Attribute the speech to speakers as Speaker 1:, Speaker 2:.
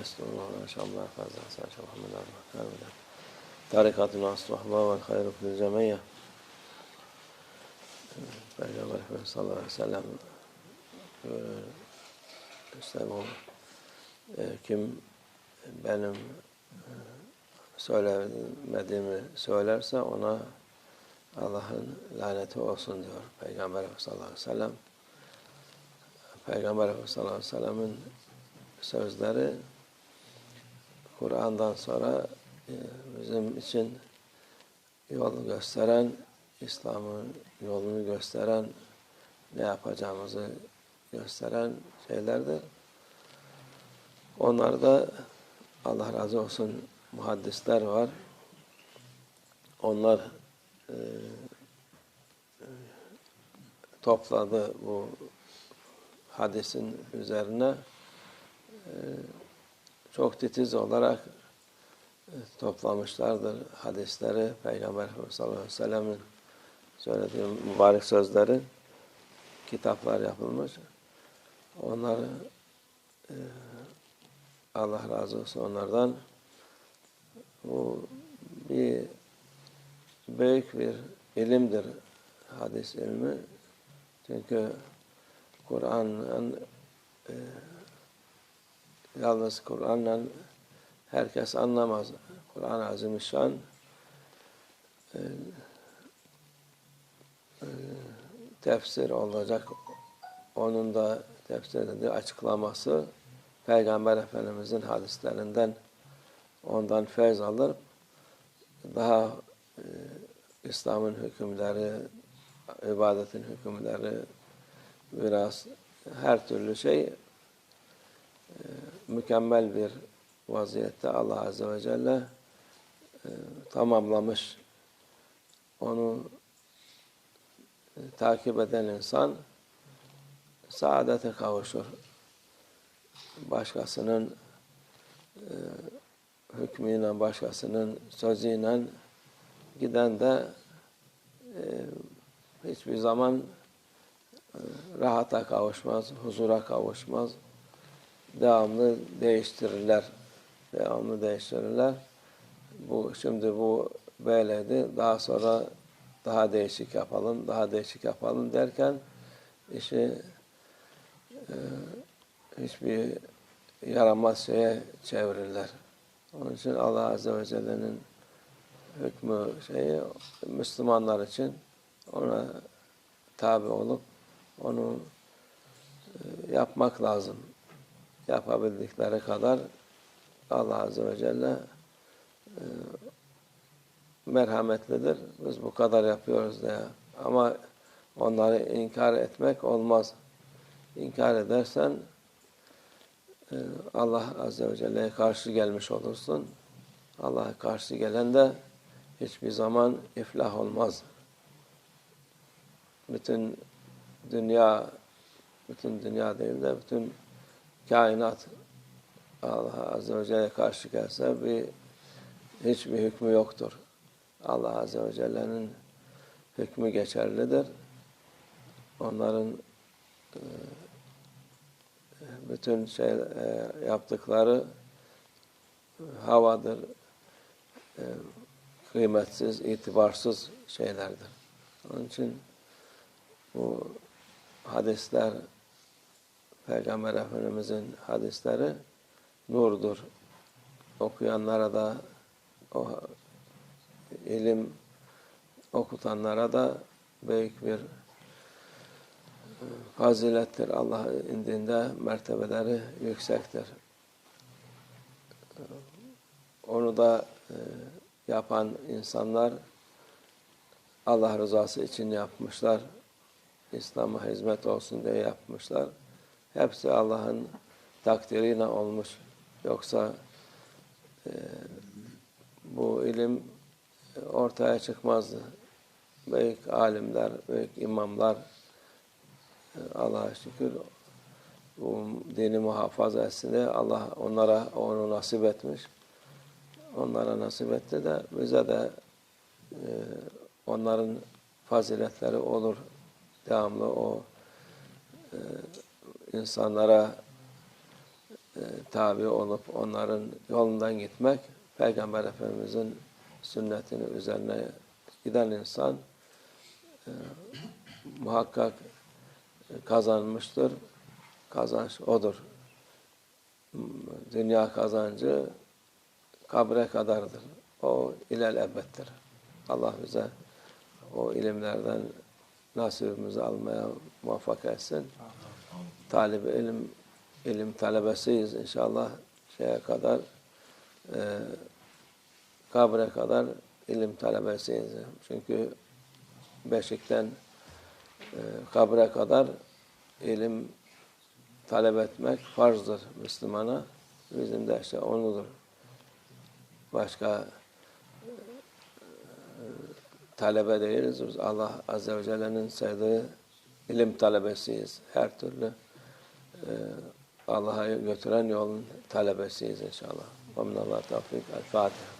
Speaker 1: Estağfurullah ve inşallah fazla saç Muhammed Abdülhamid. Tarikatın aslı ve hayru fil cemiyye. Peygamber Efendimiz sallallahu aleyhi ve sellem işte bu e, kim benim e, söylemediğimi söylerse ona Allah'ın laneti olsun diyor Peygamber Efendimiz sallallahu aleyhi ve sellem. Peygamber Efendimiz sallallahu aleyhi ve sellem'in sözleri Kur'an'dan sonra e, bizim için yol gösteren, İslam'ın yolunu gösteren, ne yapacağımızı gösteren şeylerdir. Onlarda Allah razı olsun muhaddisler var. Onlar e, topladı bu hadisin üzerine e, çok titiz olarak e, toplamışlardır hadisleri Peygamber Efendimiz sallallahu aleyhi ve sellem'in söylediği mübarek sözleri kitaplar yapılmış. Onları e, Allah razı olsun onlardan bu bir büyük bir ilimdir hadis ilmi. Çünkü Kur'an'ın e, yalnız Kur'an'la herkes anlamaz. Kur'an-ı Azimüşşan e, e, tefsir olacak. Onun da tefsir dediği açıklaması Peygamber Efendimizin hadislerinden ondan feyz alır. Daha e, İslam'ın hükümleri, ibadetin hükümleri, biraz her türlü şey e, mükemmel bir vaziyette Allah Azze ve Celle e, tamamlamış. Onu e, takip eden insan saadete kavuşur. Başkasının e, hükmüyle, başkasının sözüyle giden de e, hiçbir zaman rahata kavuşmaz, huzura kavuşmaz. Devamlı değiştirirler. Devamlı değiştirirler. Bu şimdi bu böyleydi. Daha sonra daha değişik yapalım, daha değişik yapalım derken işi e, hiçbir yaramaz şeye çevirirler. Onun için Allah Azze ve Celle'nin hükmü şeyi Müslümanlar için ona tabi olup onu e, yapmak lazım. Yapabildikleri kadar Allah Azze ve Celle e, merhametlidir. Biz bu kadar yapıyoruz diye. Ama onları inkar etmek olmaz. İnkar edersen e, Allah Azze ve Celle'ye karşı gelmiş olursun. Allah'a karşı gelen de hiçbir zaman iflah olmaz. Bütün dünya, bütün dünya değil de bütün kainat Allah Azze ve Celle'ye karşı gelse bir hiçbir hükmü yoktur. Allah Azze ve Celle'nin hükmü geçerlidir. Onların e, bütün şey e, yaptıkları havadır, e, kıymetsiz, itibarsız şeylerdir. Onun için bu hadisler, Peygamber Efendimizin hadisleri nurdur. Okuyanlara da o ilim okutanlara da büyük bir fazilettir. Allah indinde mertebeleri yüksektir. Onu da e, yapan insanlar Allah rızası için yapmışlar. İslam'a hizmet olsun diye yapmışlar. Hepsi Allah'ın takdirine olmuş. Yoksa e, bu ilim ortaya çıkmazdı. Büyük alimler, büyük imamlar Allah'a şükür bu dini muhafaza etsin diye Allah onlara onu nasip etmiş. Onlara nasip etti de bize de e, onların faziletleri olur. Devamlı o e, insanlara e, tabi olup onların yolundan gitmek, Peygamber Efendimizin sünnetini üzerine giden insan e, muhakkak kazanmıştır. Kazanç odur. Dünya kazancı kabre kadardır. O ilel ebettir. Allah bize o ilimlerden nasibimizi almaya muvaffak etsin. Talib ilim ilim talebesiyiz inşallah şeye kadar e, kabre kadar ilim talebesiyiz. Çünkü beşikten e, kabre kadar ilim talep etmek farzdır Müslümana. Bizim de işte onudur. Başka e, talebe değiliz. Biz Allah Azze ve Celle'nin sevdiği ilim talebesiyiz. Her türlü Allah'a götüren yolun talebesiyiz inşallah. Ve minallah tevfik. El Fatiha.